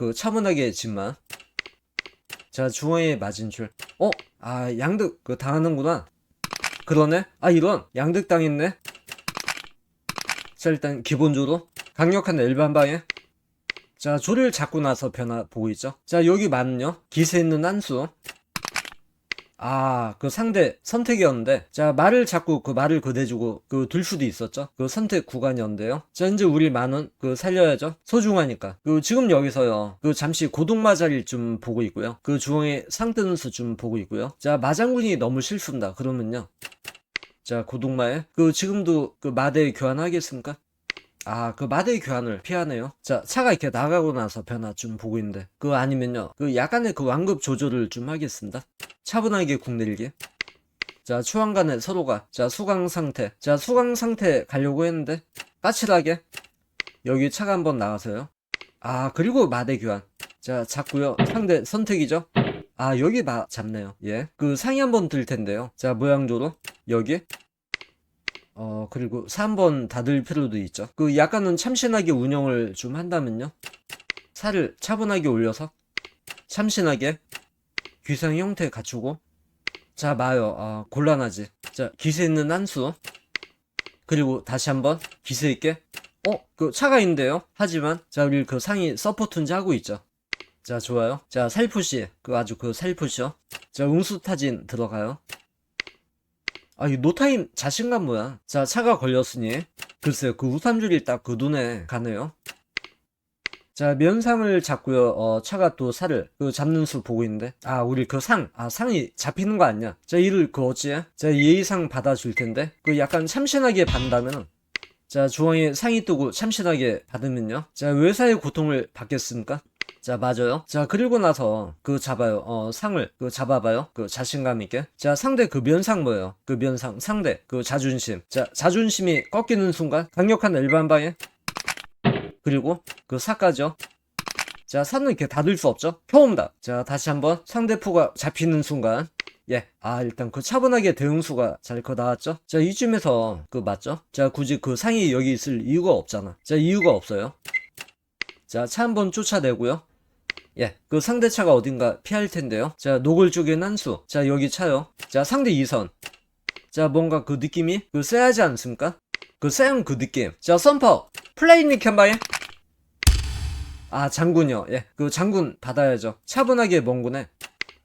그 차분하게 짓만. 자, 중앙에 맞은 줄. 어? 아, 양득, 그, 당하는구나. 그러네? 아, 이런. 양득 당했네? 자, 일단, 기본적으로. 강력한 일반 방에. 자, 조를 잡고 나서 변화 보고 있죠? 자, 여기 맞는요? 기세 있는 한수. 아, 그 상대 선택이었는데, 자, 말을 잡고 그 말을 그대주고 그 둘 수도 있었죠? 그 선택 구간이었는데요. 자, 이제 우리 만원 그 살려야죠? 소중하니까. 그 지금 여기서요, 그 잠시 고동마 자리를 좀 보고 있고요. 그 중앙에 상뜨는 수 좀 보고 있고요. 자, 마장군이 너무 실수입니다. 그러면요. 자, 고동마에. 그 지금도 그 마대 교환하겠습니까? 아, 그 마대 교환을 피하네요. 자, 차가 이렇게 나가고 나서 변화 좀 보고 있는데. 그 아니면요. 그 약간의 그 완급 조절을 좀 하겠습니다. 차분하게 국 내리기. 자, 추왕 간에 서로가. 자, 수강 상태. 자, 수강 상태 가려고 했는데. 까칠하게. 여기 차가 한번 나가서요. 아, 그리고 마대 교환. 자, 잡고요. 상대 선택이죠. 아, 여기 마, 잡네요. 예. 그 상위 한번 들 텐데요. 자, 모양조로. 여기. 어, 그리고 3번 닫을 필요도 있죠. 그 약간은 참신하게 운영을 좀 한다면요. 살을 차분하게 올려서 참신하게 귀상 형태 갖추고 자, 마요. 아, 곤란하지. 자, 기세 있는 한수. 그리고 다시 한번 기세 있게. 어, 그 차가 있는데요. 하지만 자, 우리 그 상이 서포트인지 하고 있죠. 자, 좋아요. 자, 살푸시. 그 아주 그 살푸시요. 자, 응수 타진 들어가요. 아, 이 노타임 자신감 뭐야? 자, 차가 걸렸으니. 글쎄요, 그 우삼줄이 딱 그 눈에 가네요. 자, 면상을 잡고요. 어, 차가 또 살을 그 잡는 수 보고 있는데. 아, 우리 그 상. 아, 상이 잡히는 거 아니야? 자, 이를 그 어찌해? 자, 예의상 받아줄 텐데. 그 약간 참신하게 받는다면. 자, 중앙에 상이 뜨고 참신하게 받으면요. 자, 외사의 고통을 받겠습니까? 자, 맞아요. 자, 그리고 나서 그 잡아요. 어, 상을 그 잡아봐요. 그 자신감 있게. 자, 상대 그 면상 뭐예요? 그 면상 상대 그 자존심. 자, 자존심이 꺾이는 순간 강력한 일반방에 그리고 그 사까죠. 자, 산은 이렇게 닫을 수 없죠? 켜옵니다. 자, 다시 한번 상대포가 잡히는 순간 예. 아, 일단 그 차분하게 대응수가 잘그 나왔죠? 자, 이쯤에서 그 맞죠? 자, 굳이 그 상이 여기 있을 이유가 없잖아. 자, 이유가 없어요. 자, 차 한번 쫓아내고요. 예, 그 상대 차가 어딘가 피할 텐데요. 자, 녹을 쪽엔 한수. 자, 여기 차요. 자, 상대 2선. 자, 뭔가 그 느낌이 그 쎄하지 않습니까? 그 쎄한 그 느낌. 자, 썬퍼. 플레이닉 한 방에. 아, 장군이요. 예, 그 장군 받아야죠. 차분하게 멍군에.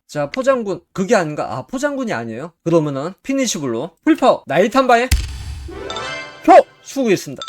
자, 포장군. 그게 아닌가? 아, 포장군이 아니에요? 그러면은 피니시블로. 풀퍼. 나이트 한 방에. 표! 수고했습니다.